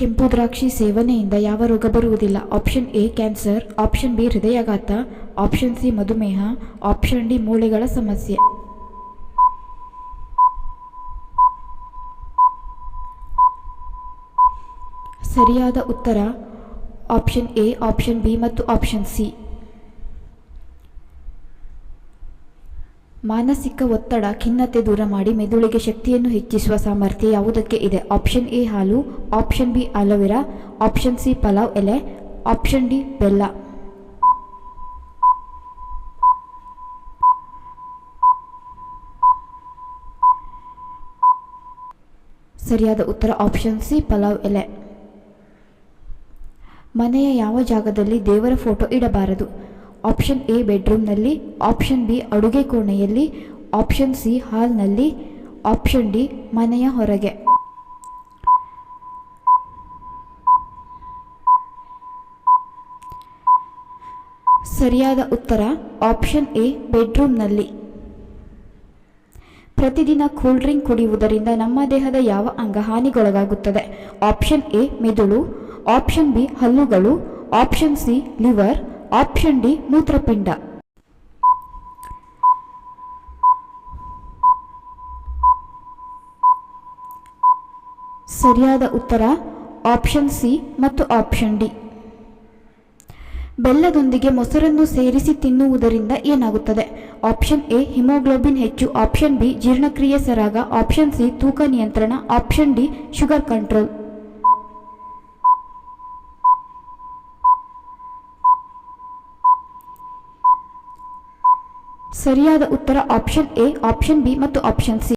ಕೆಂಪು ದ್ರಾಕ್ಷಿ ಸೇವನೆಯಿಂದ ಯಾವ ರೋಗ ಬರುವುದಿಲ್ಲ. Option A, cancer. Option B, ಹೃದಯಾಘಾತ. ಆಪ್ಷನ್ ಸಿ, ಮಧುಮೇಹ. ಆಪ್ಷನ್ ಡಿ, ಮೂಳೆಗಳ ಸಮಸ್ಯೆ. ಸರಿಯಾದ ಉತ್ತರ ಆಪ್ಷನ್ ಎ, ಆಪ್ಷನ್ ಬಿ ಮತ್ತು ಆಪ್ಷನ್ ಸಿ. ಮಾನಸಿಕ ಒತ್ತಡ, ಖಿನ್ನತೆ ದೂರ ಮಾಡಿ ಮೆದುಳಿಗೆ ಶಕ್ತಿಯನ್ನು ಹೆಚ್ಚಿಸುವ ಸಾಮರ್ಥ್ಯ ಯಾವುದಕ್ಕೆ ಇದೆ? ಆಪ್ಷನ್ ಎ ಹಾಲು, option B aloe vera, option C pulao ಎಲೆ, ಆಪ್ಷನ್ ಡಿ ಬೆಲ್ಲ. ಸರಿಯಾದ ಉತ್ತರ ಆಪ್ಷನ್ ಸಿ ಪಲಾವ್ ಎಲೆ. ಮನೆಯ ಯಾವ ಜಾಗದಲ್ಲಿ ದೇವರ ಫೋಟೋ ಇಡಬಾರದು? ಆಪ್ಷನ್ ಎ ಬೆಡ್ರೂಮ್ನಲ್ಲಿ, ಆಪ್ಷನ್ ಬಿ ಅಡುಗೆ ಕೋಣೆಯಲ್ಲಿ, ಆಪ್ಷನ್ ಸಿ ಹಾಲ್ನಲ್ಲಿ, ಆಪ್ಷನ್ ಡಿ ಮನೆಯ ಹೊರಗೆ. ಸರಿಯಾದ ಉತ್ತರ, ಆಪ್ಷನ್ ಎ ಬೆಡ್ರೂಮ್ನಲ್ಲಿ. ಪ್ರತಿದಿನ ಕೂಲ್ ಡ್ರಿಂಕ್ ಕುಡಿಯುವುದರಿಂದ ನಮ್ಮ ದೇಹದ ಯಾವ ಅಂಗ ಹಾನಿಗೊಳಗಾಗುತ್ತದೆ? ಆಪ್ಷನ್ ಎ ಮೆದುಳು, ಆಪ್ಷನ್ ಬಿ ಹಲ್ಲುಗಳು, option C liver option D ಮೂತ್ರಪಿಂಡ. ಸರಿಯಾದ ಉತ್ತರ ಆಪ್ಷನ್ ಸಿ ಮತ್ತು ಆಪ್ಷನ್ ಡಿ. ಬೆಲ್ಲದೊಂದಿಗೆ ಮೊಸರನ್ನು ಸೇರಿಸಿ ತಿನ್ನುವುದರಿಂದ ಏನಾಗುತ್ತದೆ? ಆಪ್ಷನ್ ಎ, ಹಿಮೋಗ್ಲೋಬಿನ್ ಹೆಚ್ಚು. ಆಪ್ಷನ್ ಬಿ ಜೀರ್ಣಕ್ರಿಯೆ ಸರಾಗ ಆಪ್ಷನ್ ಸಿ, ತೂಕ ನಿಯಂತ್ರಣ. Option D, sugar control. ಸರಿಯಾದ ಉತ್ತರ ಆಪ್ಷನ್ ಎ ಆಪ್ಷನ್ ಬಿ ಮತ್ತು ಆಪ್ಷನ್ ಸಿ